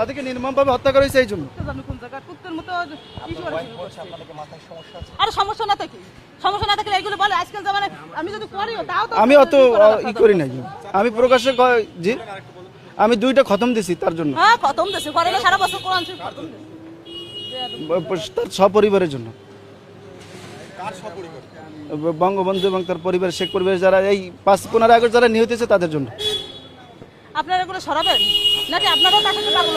তাদেরকে নির্মমভাবে হত্যা করা হয়েছে এই জন্য। আরে সমস্যা না থাকে। সমস্যা না থাকলে এগুলো বলে আজকাল জামানে আমি যদি করিও তাও তো আমি অত ই করি নাই। আমি প্রকাশ্যে জি? আমি দুইটা খতম দিছি তার জন্য। হ্যাঁ খতম দেশে করে সারা বছর কোরআন শরীফ খতম ব- তার সপরিবারের জন্য। বঙ্গবন্ধু এবং তার পরিবার শেখ পরিবার যারা এই পাঁচ পনেরো আগস্ট যারা নিহত হয়েছে তাদের জন্য। আপনারা এগুলো সরাবেন? নাকি আপনারাও তার সাথে পাগল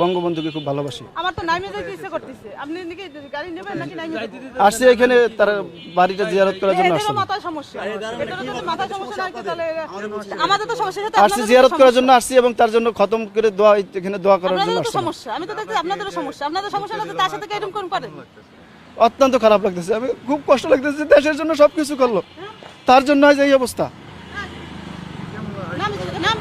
বঙ্গবন্ধুকে খুব ভালোবাসি। আমার তো নাইমে যেতে ইচ্ছে করতেছে। আপনি নাকি গাড়ি নেবেন নাকি নাইমে আসছি এখানে তার বাড়িটা জিয়ারত করার জন্য আসছি। মাথায় সমস্যা। যদি সমস্যা না তাহলে আমাদের তো সমস্যা সাথে আসছি আপনাদেরও জিয়ারত করার জন্য আসছি এবং তার জন্য খতম করে দোয়া এখানে দোয়া করার জন্য আসছি। সমস্যা। আমি তো দেখছি আপনাদেরও সমস্যা। আপনাদের সমস্যা না তার সাথে এরকম কোন করেন অত্যন্ত খারাপ লাগতেছে। আমি খুব কষ্ট লাগতেছে দেশের জন্য সব কিছু করল। তার জন্য আজ এই অবস্থা। নাম নাম